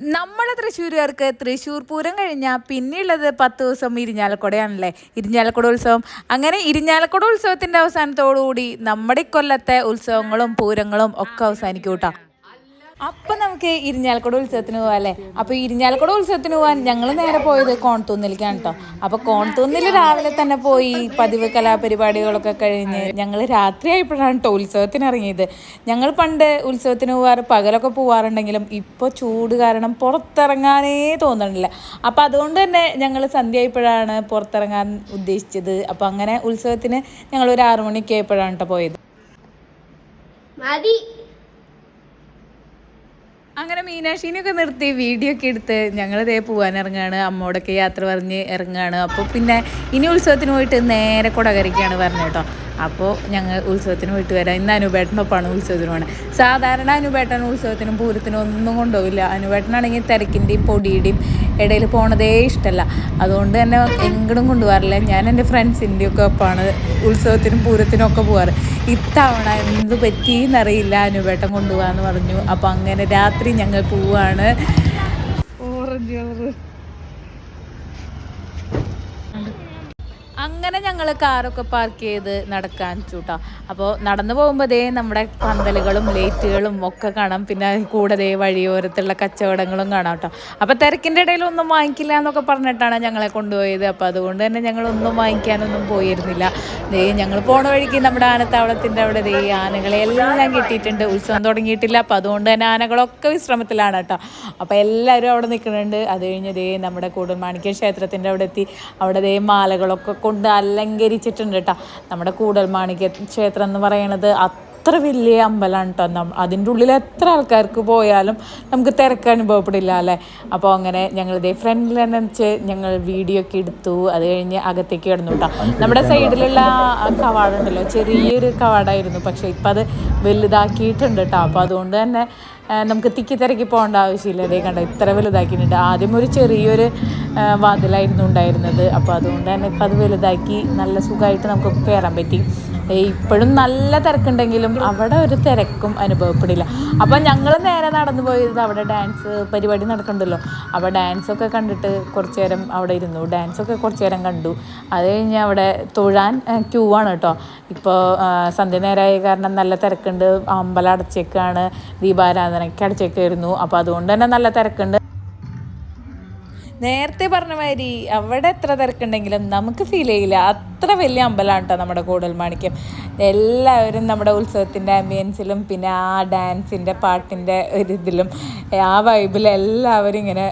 നമ്മളെ തൃശ്ശൂരുകാർക്ക് തൃശ്ശൂർ പൂരം കഴിഞ്ഞാൽ പിന്നെയുള്ളത് പത്ത് ദിവസം ഇരിഞ്ഞാലക്കുടയാണല്ലേ? ഇരിഞ്ഞാലക്കുട ഉത്സവം. അങ്ങനെ ഇരിഞ്ഞാലക്കുട ഉത്സവത്തിന്റെ അവസാനത്തോടുകൂടി നമ്മുടെ കൊല്ലത്തെ ഉത്സവങ്ങളും പൂരങ്ങളും ഒക്കെ അവസാനിക്കും അപ്പം നമുക്ക് ഇരിഞ്ഞാലക്കുട ഉത്സവത്തിന് പോവാ അല്ലെ? അപ്പൊ ഇരിഞ്ഞാലക്കുട ഉത്സവത്തിന് പോവാൻ ഞങ്ങൾ നേരെ പോയത് കോൺതൂന്നിലേക്കാണ് കേട്ടോ അപ്പൊ കോൺതൂന്നിൽ രാവിലെ തന്നെ പോയി പതിവ് കലാപരിപാടികളൊക്കെ കഴിഞ്ഞ് ഞങ്ങൾ രാത്രി ആയപ്പോഴാണ് കേട്ടോ ഉത്സവത്തിന് ഇറങ്ങിയത്. ഞങ്ങൾ പണ്ട് ഉത്സവത്തിന് പോവാറ് പകലൊക്കെ പോവാറുണ്ടെങ്കിലും ഇപ്പോൾ ചൂട് കാരണം പുറത്തിറങ്ങാനേ തോന്നണില്ല. അപ്പൊ അതുകൊണ്ട് തന്നെ ഞങ്ങൾ സന്ധ്യ ആയപ്പോഴാണ് പുറത്തിറങ്ങാൻ ഉദ്ദേശിച്ചത്. അപ്പൊ അങ്ങനെ ഉത്സവത്തിന് ഞങ്ങൾ ഒരു ആറു മണിക്ക് ആയപ്പോഴാണ് കേട്ടോ പോയത്. മതി. അങ്ങനെ മീനാക്ഷിനെയൊക്കെ നിർത്തി വീഡിയോ ഒക്കെ എടുത്ത് ഞങ്ങൾ ഇതേ പോകാൻ ഇറങ്ങാണ് അമ്മോടൊക്കെ യാത്ര പറഞ്ഞ് ഇറങ്ങുകയാണ് അപ്പോൾ പിന്നെ ഇനി ഉത്സവത്തിന് പോയിട്ട് നേരെ കൊടകരയ്ക്കാണ് പറഞ്ഞു കേട്ടോ. അപ്പോൾ ഞങ്ങൾ ഉത്സവത്തിന് പോയിട്ട് വരാം. ഇന്ന് അനുപേട്ടനൊപ്പമാണ് ഉത്സവത്തിന് സാധാരണ അനുപേട്ടൻ ഉത്സവത്തിനും പൂരത്തിനും ഒന്നും കൊണ്ടുപോകില്ല. അനുപേട്ടനാണെങ്കിൽ തിരക്കിന്റെയും പൊടിയുടെയും ഇടയിൽ പോണതേ ഇഷ്ടമല്ല അതുകൊണ്ട് തന്നെ എങ്ങടും കൊണ്ടുപോകാറില്ല. ഞാൻ എന്റെ ഫ്രണ്ട്സിന്റെ ഒക്കെ ഒപ്പമാണ് ഉത്സവത്തിനും പൂരത്തിനും ഒക്കെ പോകാറ്. ഇത്തവണ എന്ത് പറ്റിയെന്നറിയില്ല. അനുവേട്ടം കൊണ്ടുപോകാന്ന് പറഞ്ഞു. അപ്പോൾ അങ്ങനെ രാത്രി ഞങ്ങൾ പോവാണ്. ഞങ്ങൾ കാറൊക്കെ പാർക്ക് ചെയ്ത് നടക്കാൻ ചൂട്ടാ. അപ്പോൾ നടന്നു പോകുമ്പോൾ ദേ നമ്മുടെ പന്തലുകളും ലൈറ്റുകളും ഒക്കെ കാണാം. പിന്നെ കൂടെ ദേ വഴിയോരത്തുള്ള കച്ചവടങ്ങളും കാണാം കേട്ടോ. അപ്പോൾ തിരക്കിന്റെ ഇടയിൽ ഒന്നും വാങ്ങിക്കില്ല എന്നൊക്കെ പറഞ്ഞിട്ടാണ് ഞങ്ങളെ കൊണ്ടുപോയത്. അപ്പോൾ അതുകൊണ്ട് തന്നെ ഞങ്ങൾ ഒന്നും വാങ്ങിക്കാനൊന്നും പോയിരുന്നില്ല. ദേ ഞങ്ങൾ പോണ വഴിക്ക് നമ്മുടെ ആനത്താവളത്തിന്റെ അവിടെ ദേ ആനകളെ എല്ലാം കിട്ടിയിട്ടുണ്ട്. ഉത്സവം തുടങ്ങിയിട്ടില്ല. അപ്പോൾ അതുകൊണ്ട് തന്നെ ആനകളൊക്കെ വിശ്രമത്തിലാണ് കേട്ടോ. അപ്പോൾ എല്ലാവരും അവിടെ നിൽക്കുന്നുണ്ട്. അത് കഴിഞ്ഞ് ദേ നമ്മുടെ കൂടൽമാണിക്യ ക്ഷേത്രത്തിന്റെ അവിടെ എത്തി. അവിടെ ദേ മാലകളൊക്കെ കൊണ്ട് അലങ്കരിച്ചിട്ടുണ്ട് കേട്ടോ നമ്മുടെ കൂടൽമാണിക്യ ക്ഷേത്രം എന്ന് പറയുന്നത് അത്ര വലിയ അമ്പലമാണ് കേട്ടോ അതിന്റെ ഉള്ളിൽ എത്ര ആൾക്കാർക്ക് പോയാലും നമുക്ക് തിരക്ക് അനുഭവപ്പെടില്ല അല്ലേ? അപ്പോൾ അങ്ങനെ ഞങ്ങൾ ഇതേ ഫ്രണ്ടിൽ തന്നെ വെച്ച് ഞങ്ങൾ വീഡിയോ ഒക്കെ എടുത്തു. അത് കഴിഞ്ഞ് അകത്തേക്ക് കിടന്നു കേട്ടോ നമ്മുടെ സൈഡിലുള്ള കവാടുണ്ടല്ലോ ചെറിയൊരു കവാടായിരുന്നു. പക്ഷേ ഇപ്പം അത് വലുതാക്കിയിട്ടുണ്ട് കേട്ടോ അപ്പോൾ അതുകൊണ്ട് തന്നെ നമുക്ക് തിക്കി തിരക്കി പോകേണ്ട ആവശ്യമില്ല. അതേ കണ്ട ഇത്ര വലുതാക്കിയിട്ടുണ്ട്. ആദ്യം ഒരു ചെറിയൊരു വാതിലായിരുന്നു ഉണ്ടായിരുന്നത്. അപ്പോൾ അതുകൊണ്ട് തന്നെ ഇപ്പം അത് വലുതാക്കി നല്ല സുഖമായിട്ട് നമുക്ക് കയറാൻ പറ്റി. ഇപ്പോഴും നല്ല തിരക്കുണ്ടെങ്കിലും അവിടെ ഒരു തിരക്കും അനുഭവപ്പെടില്ല. അപ്പം ഞങ്ങൾ നേരെ നടന്നു പോയത് അവിടെ ഡാൻസ് പരിപാടി നടക്കണ്ടല്ലോ. അപ്പോൾ ഡാൻസൊക്കെ കണ്ടിട്ട് കുറച്ച് നേരം അവിടെ ഇരുന്നു. ഡാൻസൊക്കെ കുറച്ച് നേരം കണ്ടു. അത് കഴിഞ്ഞ് അവിടെ തൊഴാൻ ക്യൂ ആണ് കേട്ടോ. ഇപ്പോൾ സന്ധ്യ നേരമായ കാരണം നല്ല തിരക്കുണ്ട്. അമ്പലം അടച്ചേക്കാണ്. ദീപാരാധനയ്ക്ക് അടച്ചേക്കായിരുന്നു. അപ്പോൾ അതുകൊണ്ട് തന്നെ നല്ല തിരക്കുണ്ട്. നേരത്തെ പറഞ്ഞ മാതിരി അവിടെ എത്ര തിരക്കുണ്ടെങ്കിലും നമുക്ക് ഫീൽ ചെയ്യില്ല. അത്ര വലിയ അമ്പലമാണ് കേട്ടോ നമ്മുടെ കൂടൽമാണിക്യം എല്ലാവരും നമ്മുടെ ഉത്സവത്തിന്റെ ആംബിയൻസിലും പിന്നെ ആ ഡാൻസിന്റെ പാട്ടിന്റെ ഒരിതിലും ആ വൈബിൽ എല്ലാവരും ഇങ്ങനെ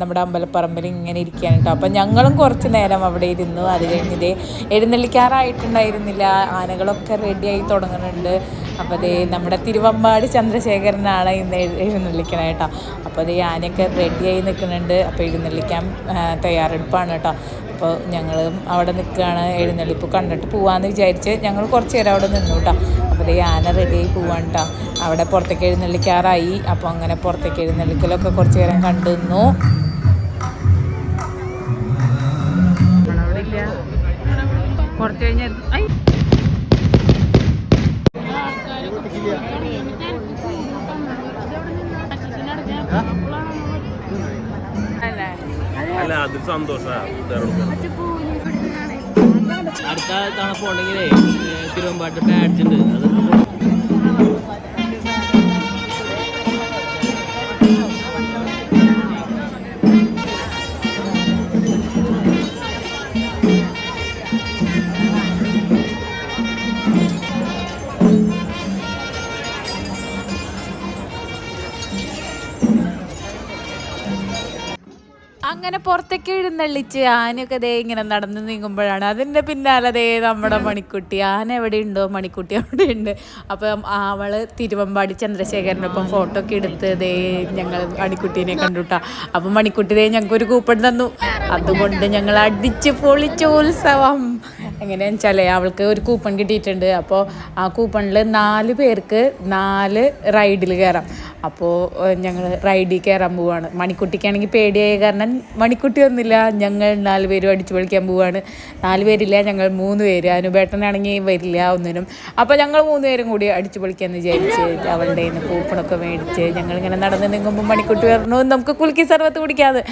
നമ്മുടെ അമ്പലപ്പറമ്പിൽ ഇങ്ങനെ ഇരിക്കുകയാണ് കേട്ടോ അപ്പം ഞങ്ങളും കുറച്ച് നേരം അവിടെ ഇരുന്നു. അത് കഴിഞ്ഞതേ എഴുന്നള്ളിക്കാറായിട്ടുണ്ടായിരുന്നില്ല. ആനകളൊക്കെ റെഡിയായി തുടങ്ങുന്നുണ്ട് അപ്പോൾ അതേ നമ്മുടെ തിരുവമ്പാടി ചന്ദ്രശേഖരനാണ് ഇന്ന് എഴുന്നള്ളിക്കണേട്ടോ അപ്പോൾ അത് ആനയൊക്കെ റെഡിയായി നിൽക്കുന്നുണ്ട്. അപ്പോൾ എഴുന്നള്ളിക്കാൻ തയ്യാറെടുപ്പാണ് കേട്ടോ. അപ്പോൾ ഞങ്ങൾ അവിടെ നിൽക്കുകയാണ്. എഴുന്നള്ളിപ്പ് കണ്ടിട്ട് പോവാന്ന് വിചാരിച്ച് ഞങ്ങൾ കുറച്ച് നേരം അവിടെ നിന്നു കേട്ടോ. അപ്പോൾ അത് ആന റെഡിയായി പോവാണ് കേട്ടോ. അവിടെ പുറത്തേക്ക് എഴുന്നള്ളിക്കാറായി. അപ്പോൾ അങ്ങനെ പുറത്തേക്ക് എഴുന്നള്ളിക്കലൊക്കെ കുറച്ച് നേരം കണ്ടു നിന്നു കുറച്ച് കഴിഞ്ഞ അല്ലേ അതിൽ സന്തോഷമാണ് അടുത്ത തവണ പോകണമെങ്കിലേ തിരുവമ്പാട്ട് ബാഡ്ജ് ഉണ്ട്. അത് അങ്ങനെ പുറത്തേക്ക് എഴുന്നള്ളിച്ച് ആനയൊക്കെ ദേ ഇങ്ങനെ നടന്ന് നീങ്ങുമ്പോഴാണ്. അതിന്റെ പിന്നാലെ ദേ നമ്മുടെ മണിക്കുട്ടി. ആന എവിടെ ഉണ്ടോ മണിക്കുട്ടി അവിടെ ഉണ്ട് അപ്പം അവൾ തിരുവമ്പാടി ചന്ദ്രശേഖരനൊപ്പം ഫോട്ടോ ഒക്കെ എടുത്ത് ദേ ഞങ്ങൾ മണിക്കുട്ടീനെ കണ്ടുട്ടാ. അപ്പം മണിക്കുട്ടി ദേ ഞങ്ങൾക്ക് ഒരു കൂപ്പൺ തന്നു. അതുകൊണ്ട് ഞങ്ങൾ അടിച്ച് പൊളിച്ച ഉത്സവം. എങ്ങനെയാണെന്ന് വെച്ചാൽ അവൾക്ക് ഒരു കൂപ്പൺ കിട്ടിയിട്ടുണ്ട്. അപ്പോൾ ആ കൂപ്പണിൽ നാല് പേർക്ക് നാല് റൈഡിൽ കയറാം. അപ്പോൾ ഞങ്ങൾ റൈഡിൽ കയറാൻ പോവാണ്. മണിക്കുട്ടിക്കാണെങ്കിൽ പേടിയായ കാരണം മണിക്കുട്ടി ഒന്നുമില്ല. ഞങ്ങൾ നാല് പേരും അടിച്ചു പൊളിക്കാൻ പോവാണ്. നാല് പേരില്ല ഞങ്ങൾ മൂന്ന് പേര്. അനുപേട്ടനാണെങ്കിൽ വരില്ല ഒന്നിനും. അപ്പോൾ ഞങ്ങൾ മൂന്ന് പേരും കൂടി അടിച്ചു പൊളിക്കാമെന്ന് വിചാരിച്ച് അവളുടെ കൂപ്പണൊക്കെ മേടിച്ച് ഞങ്ങളിങ്ങനെ നടന്ന് നീങ്ങുമ്പോൾ മണിക്കുട്ടി പറഞ്ഞു നമുക്ക് കുലുക്കി സർവത്ത് കുടിക്കാതെ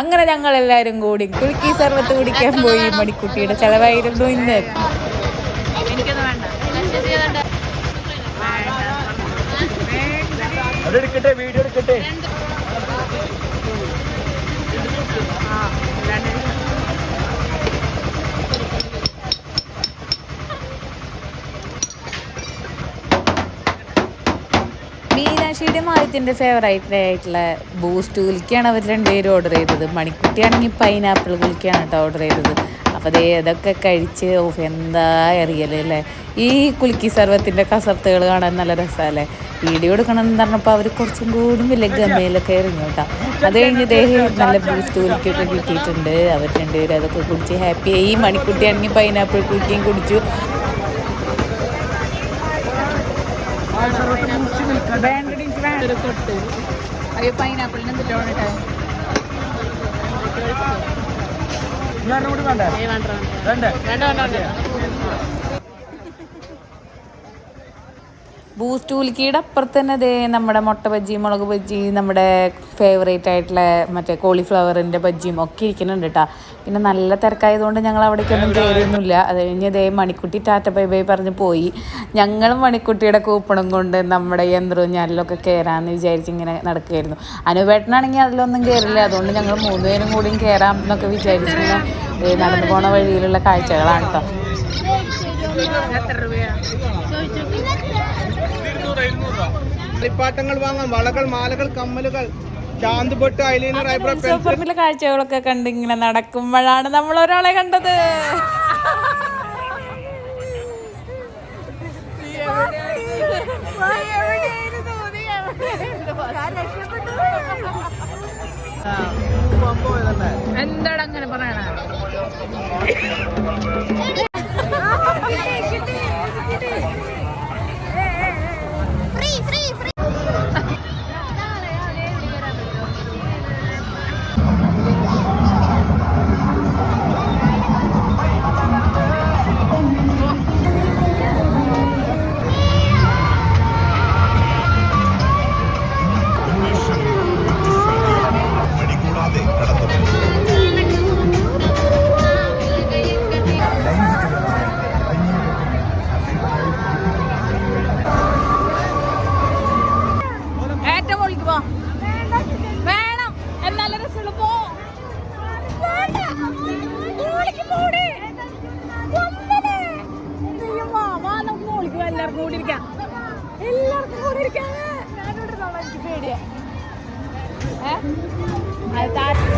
അങ്ങനെ ഞങ്ങൾ എല്ലാവരും കൂടി കുലുക്കി സർവത്ത് കുടിക്കാൻ പോയി. മണിക്കുട്ടിയുടെ ചിലവായിരുന്നു ഇന്ന് അതെടുക്കട്ടെ വീഡിയോ എടുക്കട്ടെ. മീനാക്ഷിയുടെ ആദ്യത്തിന്റെ ഫേവറേറ്റ് ആയിട്ടുള്ള ബൂസ്റ്റ് കുലിക്കാണ് അവർ രണ്ടുപേരും ഓർഡർ ചെയ്തത്. മണിക്കുട്ടിയാണെങ്കിൽ പൈനാപ്പിൾ കുലിക്കാണ് കേട്ടോ ഓർഡർ ചെയ്തത്. അപ്പോൾ ദേ ഇതൊക്കെ കഴിച്ച് ഓഫ് എന്താ അറിയല്ലേ ഈ കുലുക്കി സർവത്തിന്റെ കസർത്തുകൾ കാണാൻ നല്ല രസമല്ലേ വീഡിയോ എടുക്കണം എന്ന് പറഞ്ഞപ്പോൾ അവർ കുറച്ചും കൂടി വലിയ ഗമയിലൊക്കെ ഇറങ്ങി കേട്ടോ. അത് കഴിഞ്ഞ് ദേഹം നല്ല ബൂസ്റ്റ് കുലിക്കൊക്കെ കിട്ടിയിട്ടുണ്ട്. അവർ രണ്ടുപേരും അതൊക്കെ കുടിച്ച് ഹാപ്പിയായി മണിക്കുട്ടിയാണെങ്കിൽ പൈനാപ്പിൾ കുലുക്കിയും കുടിച്ചു. പൈനാപ്പിളിന് എന്തിട്ടാ വേണ്ടിട്ടെ കൂടി വേണ്ടേ? വേണ്ടേ ബൂസ്റ്റ് ഉലുക്കിയുടെ അപ്പുറത്ത് തന്നെ ദേ നമ്മുടെ മുട്ട ബജ്ജി മുളക് ബജ്ജി നമ്മുടെ ഫേവറേറ്റ് ആയിട്ടുള്ള മറ്റേ കോളിഫ്ലവറിന്റെ ബജ്ജിയും ഒക്കെ ഇരിക്കുന്നുണ്ട് കേട്ടോ പിന്നെ നല്ല തിരക്കായതുകൊണ്ട് ഞങ്ങൾ അവിടേക്കൊന്നും കയറിയൊന്നുമില്ല അത് കഴിഞ്ഞ് ദേ മണിക്കുട്ടി ടാറ്റ ബൈ ബൈ പറഞ്ഞ് പോയി. ഞങ്ങളും മണിക്കുട്ടിയുടെ കൂപ്പണും കൊണ്ട് നമ്മുടെ യന്ത്രവും ഞാനിലൊക്കെ കയറാമെന്ന് വിചാരിച്ച് ഇങ്ങനെ നടക്കുകയായിരുന്നു. അനുപേട്ടനാണെങ്കിൽ അതിലൊന്നും കയറില്ല അതുകൊണ്ട് ഞങ്ങൾ മൂന്നുപേരും കൂടിയും കയറാം എന്നൊക്കെ വിചാരിച്ച് ഇങ്ങനെ ദേ നടന്നു പോണ വഴിയിലുള്ള കാഴ്ചകളാണ് കേട്ടോ കളിപ്പാട്ടങ്ങൾ വാങ്ങാം വളകൾ മാലകൾ കമ്മലുകൾ സൂപ്പർമിലെ കാഴ്ചകളൊക്കെ കണ്ട് ഇങ്ങനെ നടക്കുമ്പോഴാണ് നമ്മൾ ഒരാളെ കണ്ടത്. എന്താണ് Hết.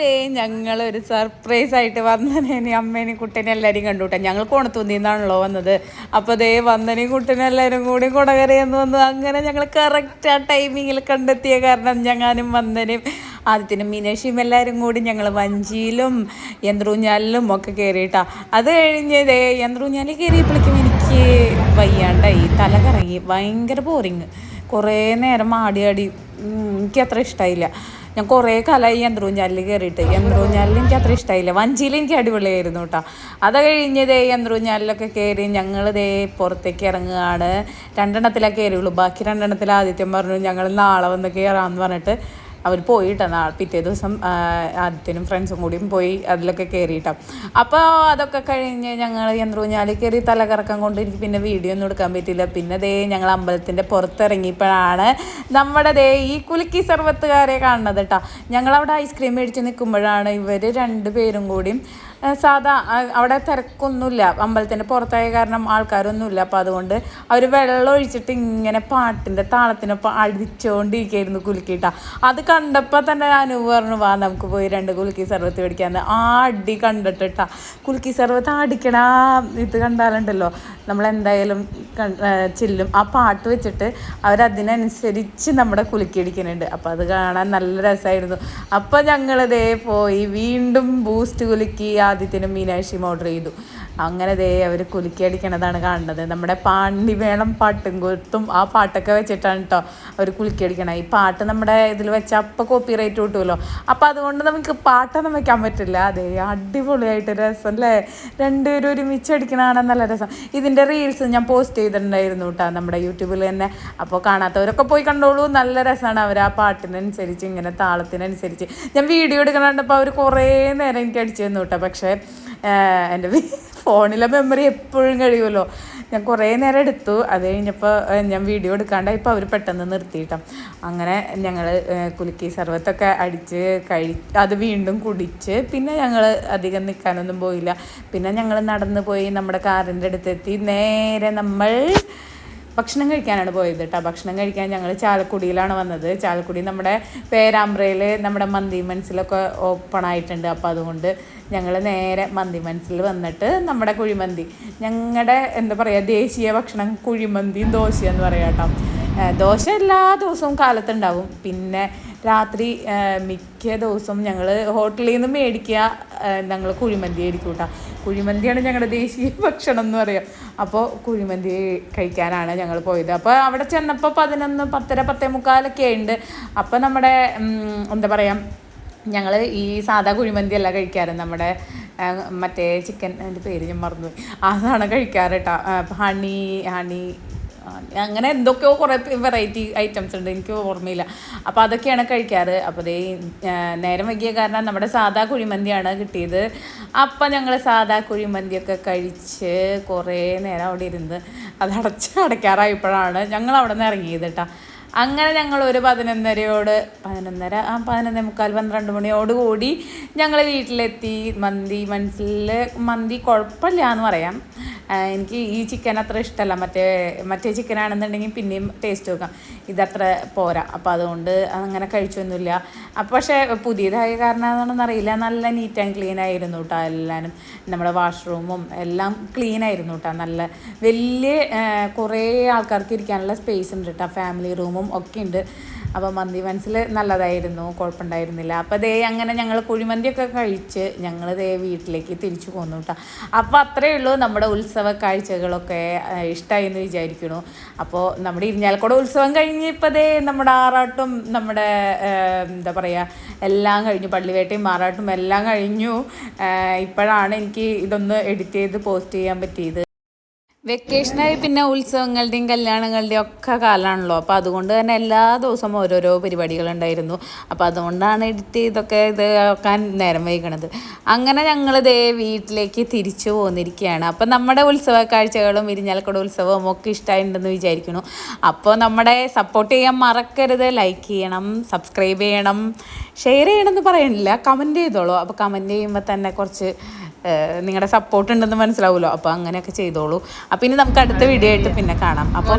ദേ ഞങ്ങൾ ഒരു സർപ്രൈസ് ആയിട്ട് വന്നനേനെ അമ്മേനെയും കുട്ടനെ എല്ലാവരെയും കണ്ടുകൂട്ടാ ഞങ്ങൾ കോണത്തൂന്നിന്നാണല്ലോ വന്നത്. അപ്പോൾ ദേ വന്നനെയും കുട്ടനെ എല്ലാവരും കൂടി കുടകരയെന്ന് വന്നു അങ്ങനെ ഞങ്ങൾ കറക്റ്റ് ആ ടൈമിങ്ങിൽ കണ്ടെത്തിയ കാരണം ഞങ്ങാനും വന്നനെയും ആദ്യത്തിനും മീനേഷിയും എല്ലാവരും കൂടി ഞങ്ങൾ വഞ്ചിയിലും യന്ത്രൂഞ്ഞാലിലും ഒക്കെ കയറിയിട്ടാ അത് കഴിഞ്ഞ് ദേ യന്ത്രൂഞ്ഞാലിൽ കയറിയപ്പോഴേക്കും എനിക്ക് വയ്യാണ്ടായി. തല കറങ്ങി. ഭയങ്കര ബോറിങ് കുറേ നേരം ആടി ആടി. ഉം, എനിക്ക് അത്ര ഇഷ്ടമായില്ല ഞാൻ കുറേ കാലമായി യന്ത്രൂഞ്ഞാലിൽ കയറിയിട്ട് യന്ത്രൂഞ്ഞാലിൽ എനിക്ക് അത്ര ഇഷ്ടമായില്ല വഞ്ചിയിൽ എനിക്ക് അടിപൊളിയായിരുന്നു കേട്ടോ. അത് കഴിഞ്ഞതേ യന്ത്രൂഞ്ഞാലിലൊക്കെ കയറി ദേ പുറത്തേക്ക് ഇറങ്ങുകയാണ്. രണ്ടെണ്ണത്തിലേ കയറിയുള്ളൂ ബാക്കി രണ്ടെണ്ണത്തിൽ ആദിത്യം പറഞ്ഞു ഞങ്ങൾ നാളെ വന്ന് കയറാമെന്ന് പറഞ്ഞിട്ട് അവർ പോയിട്ടാണ് ആൾ പിറ്റേ ദിവസം ആദ്യത്തിനും ഫ്രണ്ട്സും കൂടിയും പോയി അതിലൊക്കെ കയറിയിട്ടാ അപ്പോൾ അതൊക്കെ കഴിഞ്ഞ് ഞങ്ങൾ യന്ത്രൂഞ്ഞാലി കയറി തലകറക്കം കൊണ്ട് എനിക്ക് പിന്നെ വീഡിയോ ഒന്നും എടുക്കാൻ പറ്റിയില്ല. പിന്നെ ദേ ഞങ്ങൾ അമ്പലത്തിന്റെ പുറത്തിറങ്ങിയപ്പോഴാണ് നമ്മുടെ ദേ ഈ കുലുക്കി സർവത്തുകാരെ കാണുന്നത് കേട്ടോ ഞങ്ങളവിടെ ഐസ്ക്രീം മേടിച്ച് നിൽക്കുമ്പോഴാണ് ഇവർ രണ്ടുപേരും കൂടിയും സാധാ അവിടെ തിരക്കൊന്നുമില്ല. അമ്പലത്തിന്റെ പുറത്തായ കാരണം ആൾക്കാരൊന്നുമില്ല. അപ്പോൾ അതുകൊണ്ട് അവർ വെള്ളം ഒഴിച്ചിട്ട് ഇങ്ങനെ പാട്ടിന്റെ താളത്തിനൊപ്പം അടിച്ചുകൊണ്ടിരിക്കുകയായിരുന്നു കുലുക്കിയിട്ട അത് കണ്ടപ്പോൾ തന്നെ അനുവ് പറഞ്ഞു വാ നമുക്ക് പോയി രണ്ട് കുലുക്കി സർവത്ത് മേടിക്കാന്ന്. ആ അടി കണ്ടിട്ടിട്ടാ. കുലുക്കി സർവത്ത് അടിക്കണ ഇത് കണ്ടാലുണ്ടല്ലോ. നമ്മളെന്തായാലും ചെല്ലും. ആ പാട്ട് വെച്ചിട്ട് അവരതിനനുസരിച്ച് നമ്മുടെ കുലുക്കി അടിക്കുന്നുണ്ട്. അപ്പോൾ അത് കാണാൻ നല്ല രസമായിരുന്നു അപ്പോൾ ഞങ്ങളിതേ പോയി വീണ്ടും ബൂസ്റ്റ് കുലുക്കി. ആദ്യത്തിനും മീനാക്ഷിയും ഓർഡർ ചെയ്തു. അങ്ങനെ ദേ അവർ കുലുക്കി അടിക്കണതാണ് കാണുന്നത്. നമ്മുടെ പാണ്ടി വേണം പാട്ടും കൊത്തും ആ പാട്ടൊക്കെ വെച്ചിട്ടാണ് കേട്ടോ അവർ കുലുക്കി അടിക്കണം ഈ പാട്ട് നമ്മുടെ ഇതിൽ വെച്ച അപ്പോൾ കോപ്പി റേറ്റ് കിട്ടുമല്ലോ അപ്പോൾ അതുകൊണ്ട് നമുക്ക് പാട്ടൊന്നും വെക്കാൻ പറ്റില്ല. അതെ അടിപൊളിയായിട്ട് രസം അല്ലേ രണ്ടുപേരും ഒരുമിച്ച് അടിക്കണതാണ് നല്ല രസം. ഇതിന്റെ റീൽസ് ഞാൻ പോസ്റ്റ് ചെയ്തിട്ടുണ്ടായിരുന്നു കേട്ടോ നമ്മുടെ യൂട്യൂബിൽ തന്നെ. അപ്പോൾ കാണാത്തവരൊക്കെ പോയി കണ്ടോളൂ. നല്ല രസമാണ് അവർ ആ പാട്ടിനനുസരിച്ച് ഇങ്ങനെ താളത്തിനനുസരിച്ച്. ഞാൻ വീഡിയോ എടുക്കണപ്പോൾ അവർ കുറേ നേരം എനിക്ക് അടിച്ചു തന്നു കേട്ടോ പക്ഷേ എന്റെ ഫോണിലെ മെമ്മറി എപ്പോഴും കഴിയുമല്ലോ. ഞാൻ കുറേ നേരം എടുത്തു. അത് കഴിഞ്ഞപ്പോൾ ഞാൻ വീഡിയോ എടുക്കാണ്ടായപ്പോൾ അവർ പെട്ടെന്ന് നിർത്തിയിട്ടോ. അങ്ങനെ ഞങ്ങൾ കുലുക്കി സർവത്തൊക്കെ അടിച്ച് കഴി അത് വീണ്ടും കുടിച്ച് പിന്നെ ഞങ്ങൾ അധികം നിൽക്കാനൊന്നും പോയില്ല. പിന്നെ ഞങ്ങൾ നടന്നു പോയി നമ്മുടെ കാറിന്റെ അടുത്തെത്തി. നേരെ നമ്മൾ ഭക്ഷണം കഴിക്കാനാണ് പോയത് കേട്ടോ ഭക്ഷണം കഴിക്കാൻ ഞങ്ങൾ ചാലക്കുടിയിലാണ് വന്നത്. ചാലക്കുടി നമ്മുടെ പേരാമ്പ്രയിൽ നമ്മുടെ മന്തി മനസ്സിലൊക്കെ ഓപ്പൺ ആയിട്ടുണ്ട്. അപ്പോൾ അതുകൊണ്ട് ഞങ്ങൾ നേരെ മന്തി മനസ്സിൽ വന്നിട്ട് നമ്മുടെ കുഴിമന്തി. ഞങ്ങളുടെ എന്താ പറയുക ദേശീയ ഭക്ഷണം കുഴിമന്തിയും എന്ന് പറയാം കേട്ടോ. ദോശ എല്ലാ ദിവസവും കാലത്തുണ്ടാവും. പിന്നെ രാത്രി മിക്ക ദിവസവും ഞങ്ങൾ ഹോട്ടലിൽ നിന്ന് മേടിക്കുക ഞങ്ങൾ കുഴിമന്തി ആയിരിക്കും കേട്ടോ. കുഴിമന്തിയാണ് ഞങ്ങളുടെ ദേശീയ ഭക്ഷണം എന്ന് പറയാം. അപ്പോൾ കുഴിമന്തി കഴിക്കാനാണ് ഞങ്ങൾ പോയത്. അപ്പോൾ അവിടെ ചെന്നപ്പോൾ പതിനൊന്ന് പത്തര പത്തേ മുക്കാലൊക്കെ ഉണ്ട് അപ്പോൾ നമ്മുടെ എന്താ പറയുക ഞങ്ങൾ ഈ സാധാ കുഴിമന്തി അല്ല കഴിക്കാറ്. നമ്മുടെ മറ്റേ ചിക്കൻ അതിന്റെ പേര് ഞാൻ മറന്നു അതാണ് കഴിക്കാറ് കേട്ടോ ഹണി ഹണി അങ്ങനെ എന്തൊക്കെയോ കുറേ വെറൈറ്റി ഐറ്റംസ് ഉണ്ട്. എനിക്ക് ഓർമ്മയില്ല. അപ്പോൾ അതൊക്കെയാണ് കഴിക്കാറ്. അപ്പോൾ ദേ നേരം വൈകിയ കാരണം നമ്മുടെ സാധാ കുഴിമന്തിയാണ് കിട്ടിയത്. അപ്പം ഞങ്ങൾ സാധാ കുഴിമന്തിയൊക്കെ കഴിച്ച് കുറേ നേരം അവിടെ ഇരുന്ന് അത് അടച്ച് അടയ്ക്കാറായപ്പോഴാണ് ഞങ്ങൾ അവിടെ നിന്ന് ഇറങ്ങിയത് കേട്ടോ അങ്ങനെ ഞങ്ങൾ ഒരു പതിനൊന്നരയോട് പതിനൊന്നര ആ പതിനൊന്നേ മുക്കാൽ പന്ത്രണ്ട് മണിയോട് കൂടി ഞങ്ങൾ വീട്ടിലെത്തി. മന്തി മനസ്സിൽ മന്തി കുഴപ്പമില്ല എന്ന് പറയാം. എനിക്ക് ഈ ചിക്കൻ അത്ര ഇഷ്ടമല്ല മറ്റേ മറ്റേ ചിക്കൻ ആണെന്നുണ്ടെങ്കിൽ പിന്നെയും ടേസ്റ്റ് നോക്കാം. ഇതത്ര പോരാ. അപ്പോൾ അതുകൊണ്ട് അങ്ങനെ കഴിച്ചൊന്നുമില്ല. അപ്പം പക്ഷേ പുതിയതായ കാരണമാണെന്ന് അറിയില്ല. നല്ല നീറ്റ് ആൻഡ് ക്ലീൻ ആയിരുന്നു കേട്ടോ എല്ലാവരും നമ്മുടെ വാഷ്റൂമും എല്ലാം ക്ലീൻ ആയിരുന്നു കേട്ടോ നല്ല വലിയ കുറേ ആൾക്കാർക്ക് ഇരിക്കാനുള്ള സ്പേസ് ഉണ്ട് കേട്ടോ ഫാമിലി റൂമും ഒക്കെ ഉണ്ട്. അപ്പോൾ മന്തി മനസ്സിൽ നല്ലതായിരുന്നു. കുഴപ്പമുണ്ടായിരുന്നില്ല. അപ്പോൾ ദേ അങ്ങനെ ഞങ്ങൾ കുഴിമന്തിയൊക്കെ കഴിച്ച് ഞങ്ങൾ ദേ വീട്ടിലേക്ക് തിരിച്ചു പോന്നു കേട്ടോ അപ്പോൾ അത്രയേ ഉള്ളൂ നമ്മുടെ ഉത്സവ. കാഴ്ചകളൊക്കെ ഇഷ്ടമായി എന്ന് വിചാരിക്കുന്നു. അപ്പോൾ നമ്മുടെ ഇരിഞ്ഞാലക്കുട ഉത്സവം കഴിഞ്ഞ് ഇപ്പോൾ ദേ നമ്മുടെ ആറാട്ടും നമ്മുടെ എന്താ പറയുക എല്ലാം കഴിഞ്ഞു. പള്ളിവേട്ടയും ആറാട്ടും എല്ലാം കഴിഞ്ഞു. ഇപ്പോഴാണ് എനിക്ക് ഇതൊന്ന് എഡിറ്റ് ചെയ്ത് പോസ്റ്റ് ചെയ്യാൻ പറ്റിയത്. വെക്കേഷനായി പിന്നെ ഉത്സവങ്ങളുടെയും കല്യാണങ്ങളുടെയും ഒക്കെ കാലമാണല്ലോ. അപ്പോൾ അതുകൊണ്ട് തന്നെ എല്ലാ ദിവസവും ഓരോരോ പരിപാടികളുണ്ടായിരുന്നു. അപ്പോൾ അതുകൊണ്ടാണ് എഡിറ്റ് ചെയ്തൊക്കെ ഇത് ആക്കാൻ നേരം വൈകണത്. അങ്ങനെ ഞങ്ങൾ ദേ വീട്ടിലേക്ക് തിരിച്ചു പോന്നിരിക്കുകയാണ്. അപ്പോൾ നമ്മുടെ ഉത്സവ കാഴ്ചകളും ഇരിഞ്ഞാലക്കുട ഉത്സവവും ഒക്കെ ഇഷ്ടമായിട്ടുണ്ടെന്ന് വിചാരിക്കുന്നു. അപ്പോൾ നമ്മുടെ സപ്പോർട്ട് ചെയ്യാൻ മറക്കരുത്. ലൈക്ക് ചെയ്യണം സബ്സ്ക്രൈബ് ചെയ്യണം ഷെയർ ചെയ്യണമെന്ന് പറയണില്ല കമന്റ് ചെയ്തോളൂ. അപ്പോൾ കമന്റ് ചെയ്യുമ്പോൾ തന്നെ കുറച്ച് നിങ്ങളുടെ സപ്പോർട്ട് ഉണ്ടെന്ന് മനസ്സിലാവുമല്ലോ അപ്പോൾ അങ്ങനെയൊക്കെ ചെയ്തോളൂ. അപ്പോൾ ഇനി നമുക്ക് അടുത്ത വീഡിയോ ആയിട്ട് പിന്നെ കാണാം. അപ്പോൾ